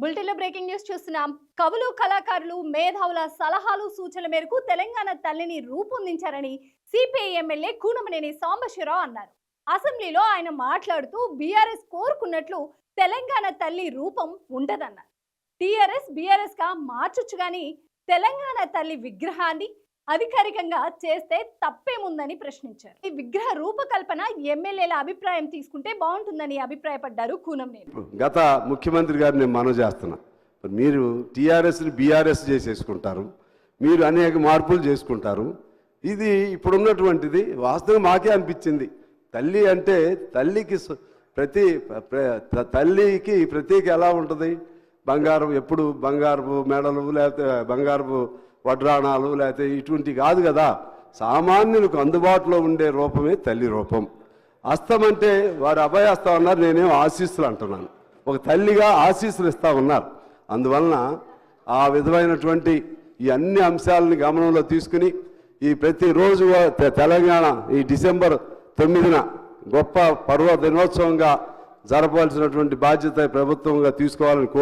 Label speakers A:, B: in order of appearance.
A: బులెటిన్లో breaking news చూస్తున్నాం. కవులు కళాకారులు మేధావుల సలహాలు సూచనల మేరకు తెలంగాణ తల్లిని రూపొందించారని సిపిఐ ఎమ్మెల్యే కూనమనేని సాంబశివరావు అన్నారు. అసెంబ్లీలో ఆయన మాట్లాడుతూ బీఆర్ఎస్ కోరుకున్నట్లు తెలంగాణ తల్లి రూపం ఉండదన్నారు. టీఆర్ఎస్ బీఆర్ఎస్గా మార్చొచ్చు గాని తెలంగాణ తల్లి విగ్రహాన్ని అధికారికంగా చేస్తే తప్పేముందని ప్రశ్నించారు. ఈ విగ్రహ రూపకల్పన ఎమ్మెల్యేల అభిప్రాయం తీసుకుంటే బాగుంటుందని అభిప్రాయపడ్డారు కూనంనేని
B: గత ముఖ్యమంత్రి గారు నేను మనవి చేస్తున్నా. మీరు టీఆర్ఎస్ని బీఆర్ఎస్ చేసేసుకుంటారు. మీరు అనేక మార్పులు చేసుకుంటారు. ఇది ఇప్పుడున్నటువంటిది వాస్తవం మాకే అనిపించింది. తల్లి అంటే తల్లికి ప్రతి ప్ర- తల్లికి ప్రతీక ఎలా ఉంటుంది? బంగారం ఎప్పుడు బంగారపు మెడలు లేకపోతే బంగారపు వడ్రాణాలు లేకపోతే ఇటువంటి కాదు కదా. సామాన్యులకు అందుబాటులో ఉండే రూపమే తల్లి రూపం. అస్తం అంటే వారు అభయస్తం అన్నారు నేనేం ఆశీస్సులు అంటున్నాను. ఒక తల్లిగా ఆశీస్సులు ఇస్తా ఉన్నారు. అందువలన ఆ విధమైనటువంటి ఈ అన్ని అంశాలని గమనంలో తీసుకుని ఈ ప్రతిరోజు తెలంగాణ ఈ డిసెంబర్ తొమ్మిదిన గొప్ప పర్వ దినోత్సవంగా జరపవలసినటువంటి బాధ్యత ప్రభుత్వంగా తీసుకోవాలని